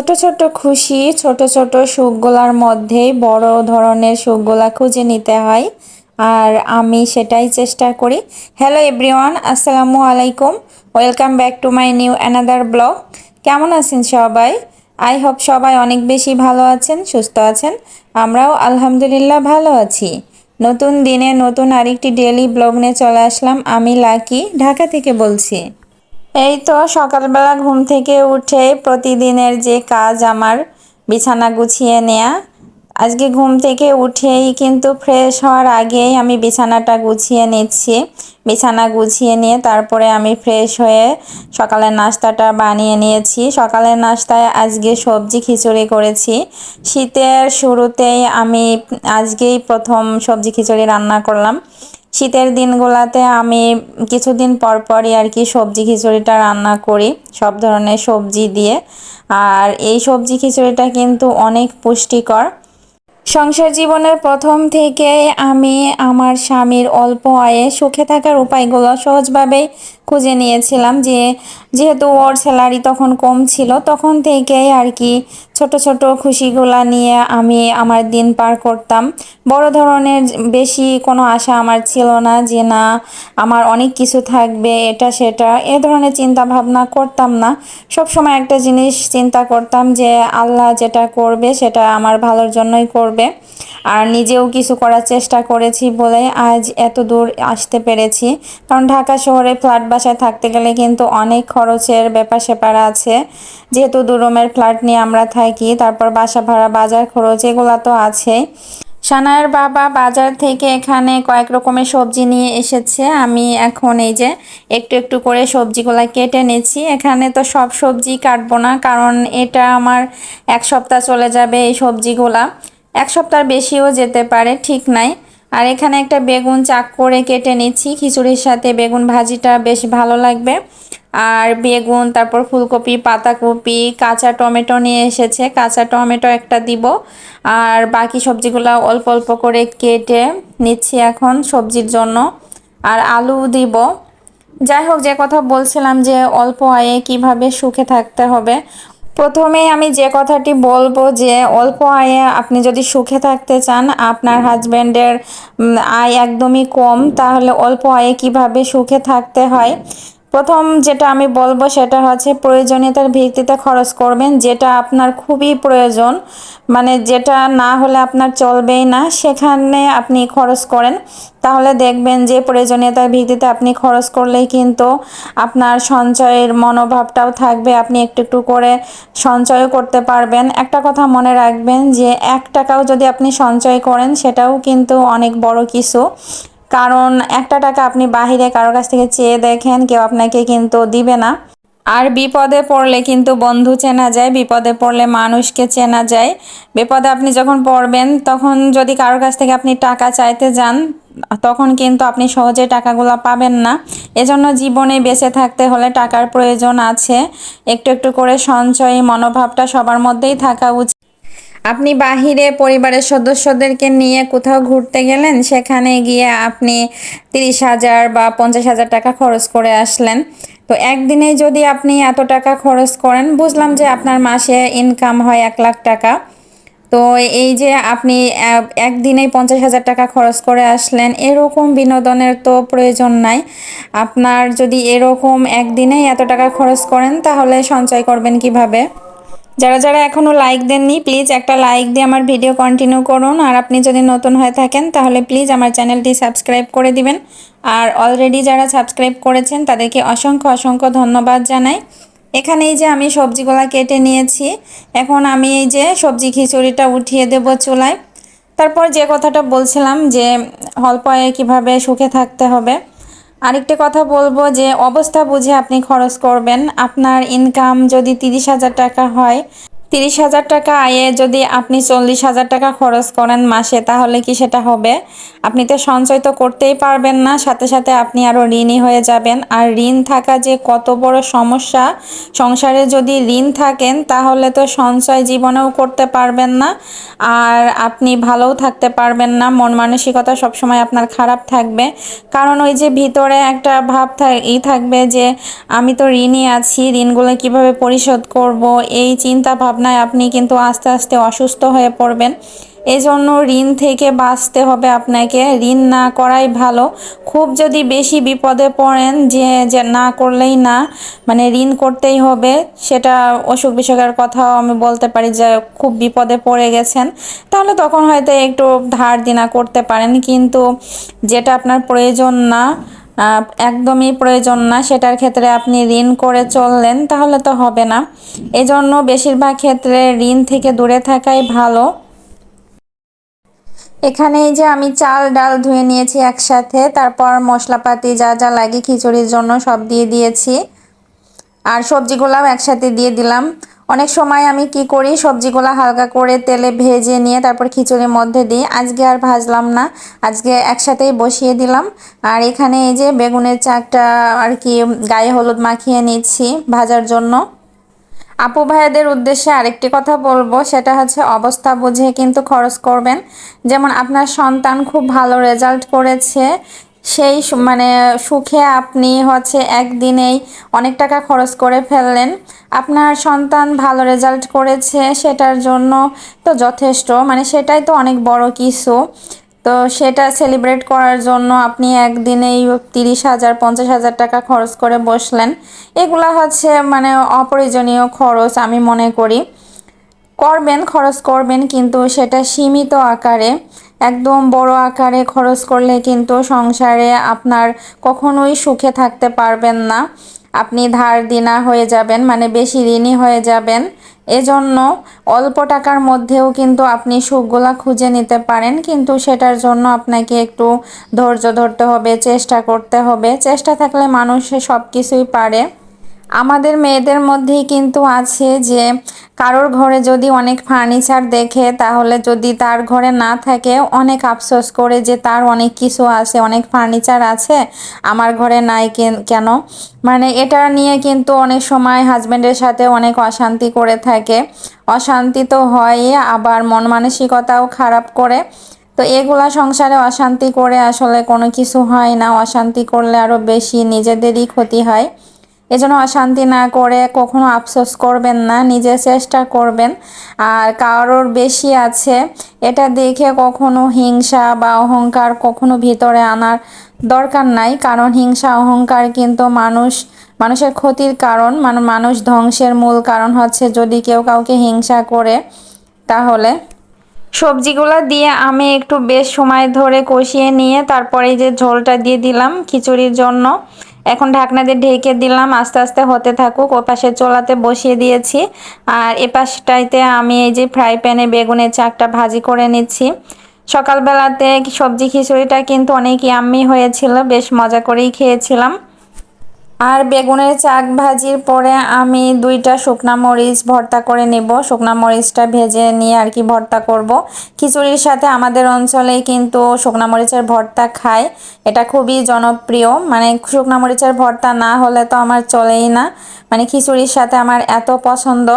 ছোট ছোট খুশি, ছোট ছোট সুখগুলার মধ্যেই বড় ধরনের সুখগুলা খুঁজে নিতে হয় আর আমি সেটাই চেষ্টা করি। হ্যালো এভরিওয়ান আসসালামু আলাইকুম। Welcome back to my new another blog কেমন আছেন সবাই? আই হোপ সবাই অনেক বেশি ভালো আছেন, সুস্থ আছেন। আমরাও আলহামদুলিল্লাহ ভালো আছি। নতুন দিনে নতুন আরেকটি ডেলি ব্লগ নিয়ে চলে আসলাম। আমি লাকি, ঢাকা থেকে বলছি। এই তো সকালবেলা ঘুম থেকে উঠে প্রতিদিনের যে কাজ আমার, বিছানা গুছিয়ে নেয়া। আজকে ঘুম থেকে উঠেই কিন্তু ফ্রেশ হওয়ার আগেই আমি বিছানাটা গুছিয়ে নিচ্ছি। বিছানা গুছিয়ে নিয়ে তারপরে আমি ফ্রেশ হয়ে সকালের নাস্তাটা বানিয়ে নিয়েছি। সকালের নাস্তায় আজকে সবজি খিচুড়ি করেছি। শীতের শুরুতেই আমি আজকেই প্রথম সবজি খিচুড়ি রান্না করলাম। শীতের দিনগুলোতে আমি কিছুদিন পর পরই আর কি সবজি খিচুড়িটা রান্না করি, সব ধরনের সবজি দিয়ে। আর এই সবজি খিচুড়িটা কিন্তু অনেক পুষ্টিকর। সংসার জীবনের প্রথম থেকে আমি আমার স্বামীর অল্প আয়ে সুখে থাকার উপায়গুলো সহজভাবেই খুঁজে নিয়েছিলাম যে, যেহেতু ওর স্যালারি তখন কম ছিল, তখন থেকেই আর কি ছোট ছোট খুশিগুলা নিয়ে আমি আমার দিন পার করতাম। বড় ধরনের বেশি কোনো আশা আমার ছিল না যে, না, আমার অনেক কিছু থাকবে, এটা সেটা, এ ধরনের চিন্তা ভাবনা করতাম না। সব সময় একটা জিনিস চিন্তা করতাম যে, আল্লাহ যেটা করবে সেটা আমার ভালোর জন্যই করবে আর নিজেও কিছু করার চেষ্টা করেছি বলে আজ এত দূর আসতে পেরেছি। কারণ ঢাকা শহরে ফ্ল্যাট বাসায় থাকতে গেলে কিন্তু অনেক খরচের ব্যাপার স্যাপার আছে। যেহেতু দু রুমের ফ্ল্যাট নিয়ে আমরা থাকি, তারপর বাসা ভাড়া, বাজার খরচ, এগুলো তো আছেই। সানায়ের বাবা বাজার থেকে এখানে কয়েক রকমের সবজি নিয়ে এসেছে। আমি এখন এই যে একটু একটু করে সবজিগুলো কেটে নিচ্ছি। এখানে তো সব সবজি কাটবো না, কারণ এটা আমার এক সপ্তাহ চলে যাবে এই সবজিগুলা। এক সপ্তাহ বেশিও যেতে পারে, ঠিক নাই। আর এখানে একটা বেগুন চাক করে কেটে নিচ্ছি, খিচুড়ির সাথে বেগুন ভাজিটা বেশ ভালো লাগবে। আর বেগুন, তারপর ফুলকপি, পাতাকপি, কাঁচা টমেটো নিয়ে এসেছে, কাঁচা টমেটো একটা দিব। আর বাকি সবজিগুলো অল্প অল্প করে কেটে নিচ্ছি এখন সবজির জন্য। আর আলু দিব। যাই হোক, যে কথা বলছিলাম যে অল্প আয়ে কীভাবে সুখে থাকতে হবে প্রথমেই আমি যে কথাটি বলব যে অল্প আয়ে আপনি যদি সুখে থাকতে চান, আপনার হাজব্যান্ডের আয় একদমই কম, তাহলে অল্প আয়ে কীভাবে সুখে থাকতে হয়? প্রথম যেটা আমি বলব সেটা হচ্ছে প্রয়োজনীয়তার ভিত্তিতে খরচ করবেন, যেটা আপনার খুবই প্রয়োজন। মানে যেটা না হলে আপনার চলবেই না, সেখানে আপনি খরচ করেন। তাহলে দেখবেন যে প্রয়োজনীয়তার ভিত্তিতে আপনি খরচ করলেই কিন্তু আপনার সঞ্চয়ের মনোভাবটাও থাকবে, আপনি একটু একটু করে সঞ্চয়ও করতে পারবেন। একটা কথা মনে রাখবেন যে এক টাকাও যদি আপনি সঞ্চয় করেন, সেটাও কিন্তু অনেক বড় কিছু। কারণ একটা টাকা আপনি বাহিরে কারোর কাছ থেকে চেয়ে দেখেন, কেউ আপনাকে কিন্তু দিবে না। আর বিপদে পড়লে কিন্তু বন্ধু চেনা যায়, বিপদে পড়লে মানুষকে চেনা যায়। বিপদে আপনি যখন পড়বেন, তখন যদি কারোর কাছ থেকে আপনি টাকা চাইতে যান, তখন কিন্তু আপনি সহজে টাকাগুলো পাবেন না। এজন্য জীবনে বেঁচে থাকতে হলে টাকার প্রয়োজন আছে। একটু একটু করে সঞ্চয়ী, মনোভাবটা সবার মধ্যেই থাকা উচিত। আপনি বাহিরে পরিবারের সদস্যদেরকে নিয়ে কোথাও ঘুরতে গেলেন? সেখানে গিয়ে আপনি তিরিশ হাজার বা পঞ্চাশ হাজার টাকা খরচ করে আসলেন। তো একদিনে যদি আপনি এত টাকা খরচ করেন, বুঝলাম যে আপনার মাসে ইনকাম হয় এক লাখ টাকা। তো এই যে আপনি একদিনেই পঞ্চাশ হাজার টাকা খরচ করে আসলেন, এরকম বিনোদনের তো প্রয়োজন নাই। আপনার যদি এরকম একদিনেই এত টাকা খরচ করেন, তাহলে সঞ্চয় করবেন কীভাবে? যারা যারা এখনও লাইক দেননি প্লিজ একটা লাইক দিয়ে আমার ভিডিও কন্টিনিউ করুন। আর আপনি যদি নতুন হয়ে থাকেন, তাহলে প্লিজ আমার চ্যানেলটি সাবস্ক্রাইব করে দিবেন। আর অলরেডি যারা সাবস্ক্রাইব করেছেন, তাদেরকে অসংখ্য অসংখ্য ধন্যবাদ জানাই। এখানে এই যে আমি সবজিগুলা কেটে নিয়েছি, এখন আমি এই যে সবজি খিচুড়িটা উঠিয়ে দেব চুলায়। তারপর যে কথাটা বলছিলাম যে অল্প আয়ে কীভাবে সুখে থাকতে হবে আরেকটি কথা বলব যে, অবস্থা বুঝে আপনি খরচ করবেন। আপনার ইনকাম যদি তিরিশ হাজার টাকা হয় তিরিশ হাজার টাকা আয়ে যদি আপনি চল্লিশ হাজার টাকা খরচ করেন মাসে, তাহলে কি সেটা হবে? আপনি তো সঞ্চয় তো করতেই পারবেন না, সাথে সাথে আপনি আরও ঋণই হয়ে যাবেন। আর ঋণ থাকা যে কত বড় সমস্যা, সংসারে যদি ঋণ থাকেন, তাহলে তো সঞ্চয় জীবনেও করতে পারবেন না। আর আপনি ভালোও থাকতে পারবেন না, মন মানসিকতা সবসময় আপনার খারাপ থাকবে। কারণ ওই যে ভিতরে একটা ভাব ই থাকবে যে, আমি তো ঋণই আছি, ঋণগুলো কীভাবে পরিশোধ করব? এই চিন্তা ভাবনা ভাবনায় আপনি কিন্তু আস্তে আস্তে অসুস্থ হয়ে পড়বেন। এই জন্য ঋণ থেকে বাঁচতে হবে আপনাকে। ঋণ না করাই ভালো। খুব যদি বেশি বিপদে পড়েন যে যে না করলেই না মানে ঋণ করতেই হবে, সেটা অসুখ বিসুখের কথাও আমি বলতে পারি যে, খুব বিপদে পড়ে গেছেন, তাহলে তখন হয়তো একটু ধার দিনা করতে পারেন। কিন্তু যেটা আপনার প্রয়োজন না একদমই প্রয়োজন না। সেটার ক্ষেত্রে আপনি ঋণ করে চললেন, তাহলে তো হবে না। এজন্য বেশিরভাগ ক্ষেত্রে ঋণ থেকে দূরে থাকাই ভালো। এখানে যে আমি চাল, ডাল ধুয়ে নিয়েছি একসাথে, তারপর মশলাপাতি যা যা লাগে খিচুড়ির জন্য সব দিয়ে দিয়েছি। আর সবজিগুলাও একসাথে দিয়ে দিলাম। অনেক সময় আমি কি করি, সবজিগুলো হালকা করে তেলে ভেজে নিয়ে তারপর খিচুড়ির মধ্যে দিই। আজকে আর ভাজলাম না, আজকে একসাথেই বসিয়ে দিলাম। আর এখানে এই যে বেগুনের চাকটা আর কি গায়ে হলুদ মাখিয়ে নিচ্ছি ভাজার জন্য। আপু ভাইয়াদের উদ্দেশ্যে আরেকটি কথা বলব, সেটা হচ্ছে অবস্থা বুঝে কিন্তু খরচ করবেন। যেমন আপনার সন্তান খুব ভালো রেজাল্ট করেছে সেই মানে সুখে আপনি হচ্ছে একদিনেই অনেক টাকা খরচ করে ফেললেন। আপনার সন্তান ভালো রেজাল্ট করেছে সেটার জন্য তো যথেষ্ট। মানে সেটাই তো অনেক বড় কিছু। তো সেটা সেলিব্রেট করার জন্য আপনি একদিনেই তিরিশ হাজার, পঞ্চাশ হাজার টাকা খরচ করে বসলেন। এগুলা হচ্ছে মানে অপ্রয়োজনীয় খরচ আমি মনে করি। করবেন, খরচ করবেন, কিন্তু সেটা সীমিত আকারে। একদম বড় আকারে খরচ করলে কিন্তু সংসারে আপনার কখনোই সুখে থাকতে পারবেন না। আপনি ধার দিনা হয়ে যাবেন মানে বেশি ঋণী হয়ে যাবেন। এজন্য অল্প টাকার মধ্যেও কিন্তু আপনি সুখগুলা খুঁজে নিতে পারেন, কিন্তু সেটার জন্য আপনাকে একটু ধৈর্য ধরতে হবে, চেষ্টা করতে হবে। চেষ্টা থাকলে মানুষ সব কিছুই পারে। আমাদের মেয়েদের মধ্যেই কিন্তু আছে যে কারোর ঘরে যদি অনেক ফার্নিচার দেখে, তাহলে যদি তার ঘরে না থাকে, অনেক আফসোস করে যে তার অনেক কিছু আছে, অনেক ফার্নিচার আছে, আমার ঘরে নাই কেন মানে এটা নিয়ে কিন্তু অনেক সময় হাজব্যান্ডের সাথে অনেক অশান্তি করে থাকে। অশান্তি তো হয় আবার মন মানসিকতাও খারাপ করে। তো এগুলা সংসারে অশান্তি করে আসলে কোনো কিছু হয় না, অশান্তি করলে আরও বেশি নিজেদেরই ক্ষতি হয়। এজন্য অশান্তি না করে কখনো আফসোস করবেন না, নিজে চেষ্টা করবেন। আর কারোর বেশি আছে, এটা দেখে কখনো হিংসা বা অহংকার কখনো ভিতরে আনার দরকার নাই। কারণ হিংসা, অহংকার কিন্তু মানুষ, মানুষের ক্ষতির কারণ মানে মানুষ ধ্বংসের মূল কারণ হচ্ছে যদি কেউ কাউকে হিংসা করে, তাহলে সবজিগুলো দিয়ে আমি একটু বেশ সময় ধরে কষিয়ে নিয়ে তারপরে যে ঝোলটা দিয়ে দিলাম খিচুড়ির জন্য। এখন ঢাকনা দিয়ে ঢেকে দিলাম, আস্তে আস্তে হতে থাকুক। ও পাশে চোলাতে বসিয়ে দিয়েছি। আর এ পাশটাইতে আমি এই যে ফ্রাই প্যানে বেগুনের চাকটা ভাজি করে নিচ্ছি। সকালবেলাতে সবজি খিচুড়িটা কিন্তু অনেক ইয়াম্মি হয়েছিল, বেশ মজা করেই খেয়েছিলাম। আর বেগুনের চাক ভাজির পরে আমি দুইটা শুকনা মরিচ ভর্তা করে নেব। শুকনা মরিচটা ভেজে নিয়ে আর কি ভর্তা করব। খিচুড়ির সাথে আমাদের অঞ্চলে কিন্তু শুকনা মরিচের ভর্তা খায়। এটা খুবই জনপ্রিয়। মানে শুকনা মরিচের ভর্তা না হলে তো আমার চলেই না। মানে খিচুড়ির সাথে আমার এত পছন্দ।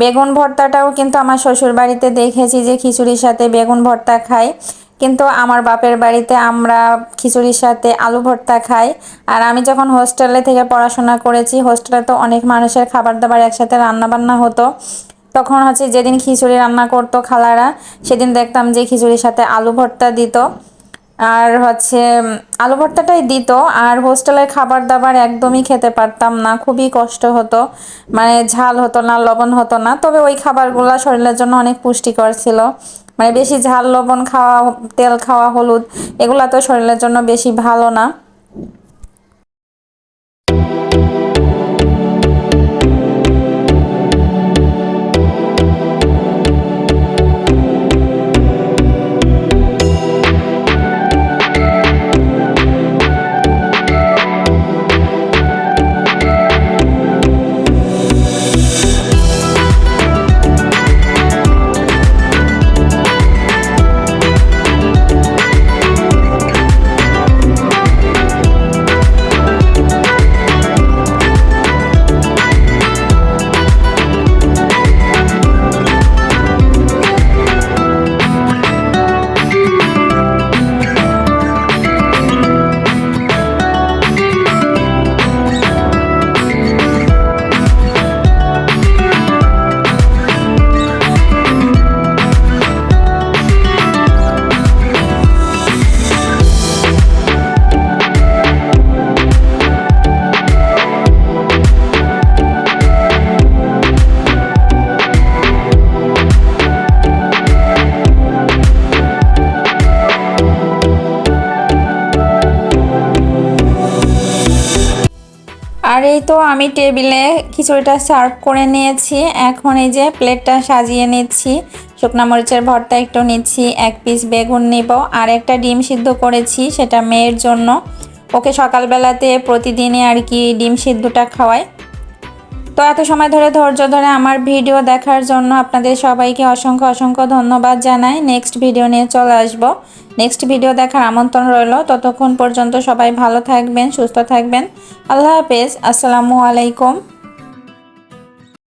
বেগুন ভর্তাটাও কিন্তু আমার শ্বশুর বাড়িতে দেখেছি যে খিচুড়ির সাথে বেগুন ভর্তা খায়। কিন্তু আমার বাপের বাড়িতে আমরা খিচুড়ির সাথে আলু ভর্তা খাই। আর আমি যখন হোস্টেলে থেকে পড়াশোনা করেছি, হোস্টেলে তো অনেক মানুষের খাবার দাবার একসাথে রান্না বান্না হতো। তখন হচ্ছে যেদিন খিচুড়ি রান্না করতো খালারা, সেদিন দেখতাম যে খিচুড়ির সাথে আলু ভর্তা দিত। আর হচ্ছে আলু ভর্তাটাই দিত। আর হোস্টেলের খাবার দাবার একদমই খেতে পারতাম না, খুবই কষ্ট হতো। মানে ঝাল হতো না, লবণ হতো না। তবে ওই খাবারগুলো শরীরের জন্য অনেক পুষ্টিকর ছিল। মানে বেশি ঝাল লবণ খাওয়া, তেল খাওয়া, হলুদ, এগুলা তো শরীরের জন্য বেশি ভালো না। এই তো আমি টেবিলে খিচুড়িটা সার্ভ করে নিয়েছি। এখন এই যে প্লেটটা সাজিয়ে নিচ্ছি। শুকনা মরিচের ভর্তা একটু নিচ্ছি, এক পিস বেগুন নিব, আর একটা ডিম সিদ্ধ করেছি সেটা মেয়ের জন্য। ওকে সকালবেলাতে প্রতিদিনই আর কি ডিম সিদ্ধটা খাওয়াই। তো এত সময় ধরে ধৈর্য ধরে আমার ভিডিও দেখার জন্য আপনাদের সবাইকে অসংখ্য অসংখ্য ধন্যবাদ জানাই। নেক্সট ভিডিও নিয়ে চলে আসব। নেক্সট ভিডিও দেখার আমন্ত্রণ রইল। ততক্ষণ পর্যন্ত সবাই ভালো থাকবেন, সুস্থ থাকবেন। আল্লাহ হাফেজ। আসসালামু আলাইকুম।